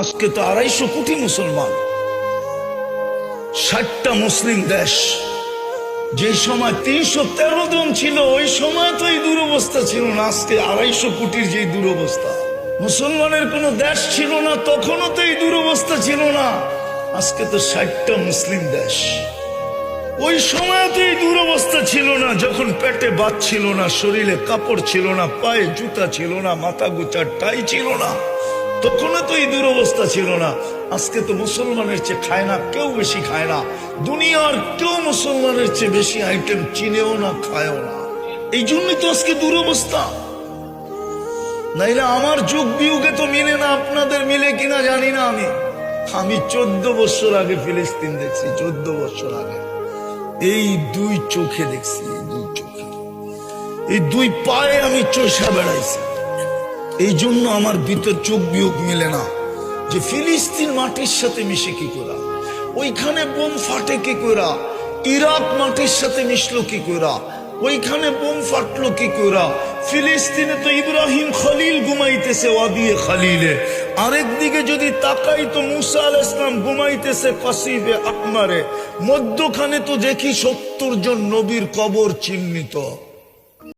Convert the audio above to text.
আজকে তো আড়াইশো কোটি মুসলমান, ষাটটা মুসলিম দেশ। যে সময় তিনশো তেরো জন ছিল, ওই সময় তো এই দুরবস্থা ছিল না। আজকে আড়াইশো কোটির যে দুরবস্থা, মুসলমানের কোনো দেশ ছিল না, তখনও তো এই দুরবস্থা ছিল না। আজকে তো ষাটটা মুসলিম দেশ। ওই সময় তো এই দুরবস্থা ছিল না, যখন পেটে বাদ ছিল না, শরীরে কাপড় ছিল না, পায়ে জুতা ছিল না, মাথা গুচার টাই ছিল না। তখনও তো এই দুরবস্থা ছিল না। আজকে তো মুসলমানের চেয়ে খায় না, কেউ বেশি খায় না। দুনিয়ার কেউ মুসলমানের চেয়ে বেশি আইটেম চিনেও না, খায়ও না। এই জন্যই তো আজকে দুরবস্থা নাইলে আমার যুগ বিয়োগে তো মিলে না, আপনাদের মিলে কিনা জানি না আমি। আমি চোদ্দ বছর আগে ফিলিস্তিন দেখছি, চোদ্দ বছর আগে। এই দুই চোখে দেখছি দুই চোখে। এই দুই পায়ে আমি চষা বেড়াইছি। এই জন্য আমার ভিতর চোখ বিয়োগ মিলে না যে ফিলিস্তিন মাটির সাথে মিশে কি করা? ওইখানে বোম ফাটে কি করা? ইরাক মাটির সাথে মিশলো কি করা? ওইখানে বোম ফাটলো কি করা? ফিলিস্তিনে তো ইব্রাহিম খলিল ঘুমাইতেছে ওয়াদিয়ে খালিলে। আরেক দিকে যদি তাকাই তো মুসা আল ইসলাম ঘুমাইতেছে কসিবে আকমারে মধ্যখানে তো দেখি সত্তর জন নবীর কবর চিহ্নিত।